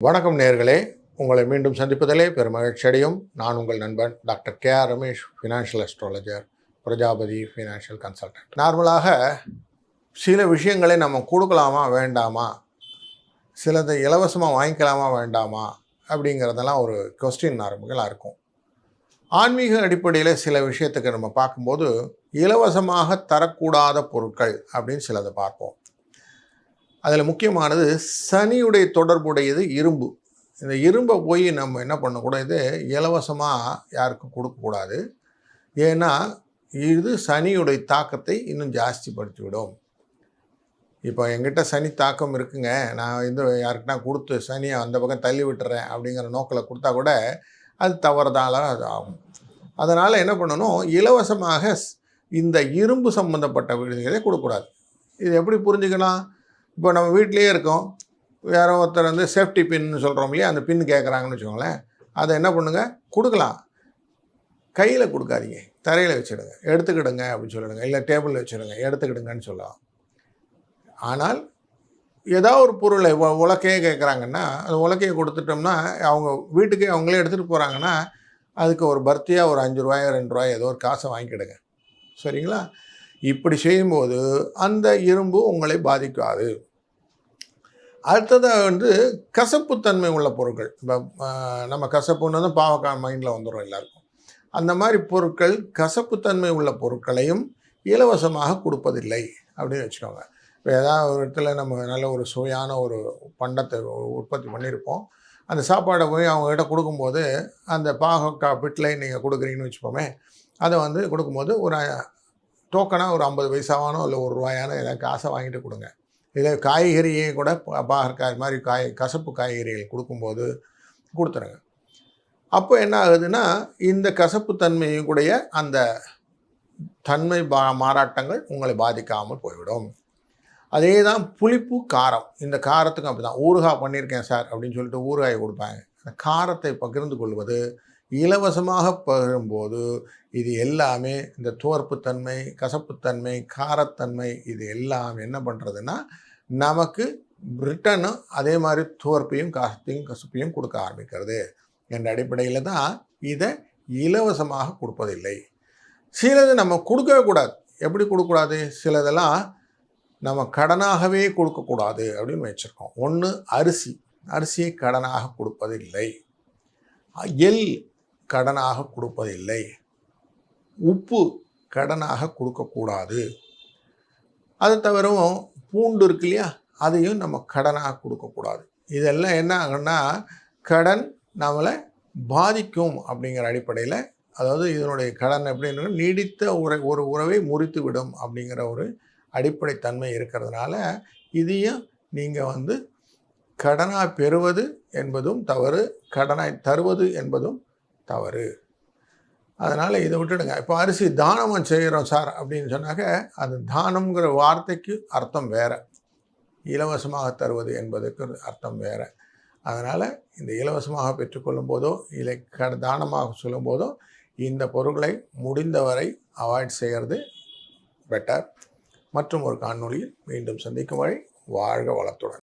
வணக்கம் நேர்களே. உங்களை மீண்டும் சந்திப்பதிலே பெருமகிழ்ச்சி அடையும். நான் உங்கள் நண்பன் doctor K R Ramesh financial astrologer Prajapati financial consultant நார்மலாக சில விஷயங்களை நம்ம கொடுக்கலாமா வேண்டாமா? சிலதை இலவசமாக வாங்கிக்கலாமா வேண்டாமா? அப்படிங்கிறதெல்லாம் ஒரு கொஸ்டின் ஆரம்பங்களாக இருக்கும். ஆன்மீக அடிப்படையில் சில விஷயத்துக்கு நம்ம பார்க்கும்போது இலவசமாக தரக்கூடாத பொருட்கள் அப்படின்னு சிலதை பார்ப்போம். அதில் முக்கியமானது சனியுடைய தொடர்புடையது இரும்பு. இந்த இரும்பை போய் நம்ம என்ன பண்ணக்கூடாது இலவசமாக யாருக்கும் கொடுக்கக்கூடாது ஏன்னா இது சனியுடைய தாக்கத்தை இன்னும் ஜாஸ்திப்படுத்திவிடும். இப்போ எங்கிட்ட சனி தாக்கம் இருக்குங்க. நான் இந்த யாருக்குனா கொடுத்து சனியை அந்த பக்கம் தள்ளி விட்டுறேன் அப்படிங்கிற நோக்கில் கொடுத்தா கூட அது தவறுதால அது ஆகும். அதனால் என்ன பண்ணணும்? இலவசமாக இந்த இரும்பு சம்மந்தப்பட்ட விடுதிகளை கொடுக்கக்கூடாது இது எப்படி புரிஞ்சுக்கலாம் இப்போ நம்ம வீட்லேயே இருக்கோம். யாரோ ஒருத்தர் வந்து சேஃப்டி பின்னு சொல்கிறோம் இல்லையா? அந்த பின் கேட்குறாங்கன்னு வச்சுக்கோங்களேன். அதை என்ன பண்ணுங்கள் கொடுக்கலாம். கையில் கொடுக்காதீங்க. தரையில் வச்சுடுங்க. எடுத்துக்கிடுங்க அப்படின்னு சொல்லிடுங்க. இல்லை டேபிளில் வச்சுடுங்க. எடுத்துக்கிடுங்கன்னு சொல்லலாம். ஆனால் ஏதாவது ஒரு பொருளை உலக்கையே கேட்குறாங்கன்னா அந்த உலக்கையை கொடுத்துட்டோம்னா அவங்க வீட்டுக்கே அவங்களே எடுத்துகிட்டு போகிறாங்கன்னா அதுக்கு ஒரு பர்த்தியாக ஒரு அஞ்சு ரூபாயோ ரெண்டு ரூபாய் ஏதோ ஒரு காசை வாங்கிக்கிடுங்க. சரிங்களா? இப்படி செய்யும்போது அந்த இரும்பு உங்களை பாதிக்காது. அடுத்ததாக வந்து கசப்புத்தன்மை உள்ள பொருட்கள். இப்போ நம்ம கசப்புன்னு தான் பாவக்காய் மைண்டில் வந்துடும் எல்லாருக்கும். அந்த மாதிரி பொருட்கள் கசப்புத்தன்மை உள்ள பொருட்களையும் இலவசமாக கொடுப்பதில்லை அப்படின்னு வச்சுக்கோங்க. இப்போ ஏதாவது ஒரு இடத்துல நம்ம நல்ல ஒரு சுவையான ஒரு பண்டத்தை உற்பத்தி பண்ணியிருப்போம். அந்த சாப்பாடை போய் அவங்ககிட்ட கொடுக்கும்போது அந்த பாகக்காய் பிட்லை நீங்கள் கொடுக்குறீங்கன்னு வச்சுப்போமே அதை வந்து கொடுக்கும்போது ஒரு டோக்கனாக ஒரு ஐம்பது பைசாவானோ இல்லை ஒரு ரூபாயானோ ஏதாவது காசை வாங்கிட்டு கொடுங்க. இதில் காய்கறியே கூட பா- பாகற்காய் மாதிரி காய் கசப்பு காய்கறிகள் கொடுக்கும்போது கொடுத்துருங்க. அப்போ என்ன ஆகுதுன்னா இந்த கசப்பு தன்மையும் கூடைய அந்த தன்மை பா மாறாட்டங்கள் உங்களை பாதிக்காமல் போய்விடும். அதே தான் புளிப்பு காரம். இந்த காரத்துக்கும் அப்படி தான் ஊறுகாய் பண்ணியிருக்கேன் சார் அப்படின்னு சொல்லிட்டு ஊறுகாய் கொடுப்பாங்க. அந்த காரத்தை பகிர்ந்து கொள்வது இலவசமாக பகிரும்போது இது எல்லாமே இந்த துவர்ப்புத்தன்மை கசப்புத்தன்மை காரத்தன்மை இது எல்லாம் என்ன பண்ணுறதுன்னா நமக்கு ரிட்டனும் அதே மாதிரி துவர்ப்பையும் காசத்தையும் கசப்பையும் கொடுக்க ஆரம்பிக்கிறது. என்ற அடிப்படையில் தான் இதை இலவசமாக கொடுப்பதில்லை. சிலது நம்ம கொடுக்கவே கூடாது. எப்படி கொடுக்கக்கூடாது? சிலதெல்லாம் நம்ம கடனாகவே கொடுக்கக்கூடாது அப்படின்னு வச்சுருக்கோம். ஒன்று அரிசி. அரிசியை கடனாக கொடுப்பதில்லை. எல் கடனாக கொடுப்பதில்லை. உப்பு கடனாக கொடுக்கக்கூடாது. அது தவிரவும் பூண்டு இருக்கு இல்லையா அதையும் நம்ம கடனாக கொடுக்கக்கூடாது. இதெல்லாம் என்ன ஆகுன்னா கடன் நம்மளை பாதிக்கும் அப்படிங்கிற அடிப்படையில் அதாவது இதனுடைய கடன் எப்படின்னா நீடித்த உற ஒரு உறவை முறித்து விடும் அப்படிங்கிற ஒரு அடிப்படை தன்மை இருக்கிறதுனால இதையும் நீங்கள் வந்து கடனாக பெறுவது என்பதும் தவறு கடனாய் தருவது என்பதும் தவறு. அதனால் இதை விட்டுடுங்க. இப்போ அரிசி தானம் செய்கிறோம் சார் அப்படின்னு சொன்னாக்க அது தானம்ங்கிற வார்த்தைக்கு அர்த்தம் வேறு. இலவசமாக தருவது என்பதற்கு அர்த்தம் வேறு. அதனால் இந்த இலவசமாக பெற்றுக்கொள்ளும் போதோ இல்லை க தானமாக சொல்லும் போதோ இந்த பொருட்களை முடிந்தவரை அவாய்ட் செய்கிறது பெட்டர். மற்றும் ஒரு காணொலியில் மீண்டும் சந்திக்கும் வரை வாழ்க வளத்துடன்.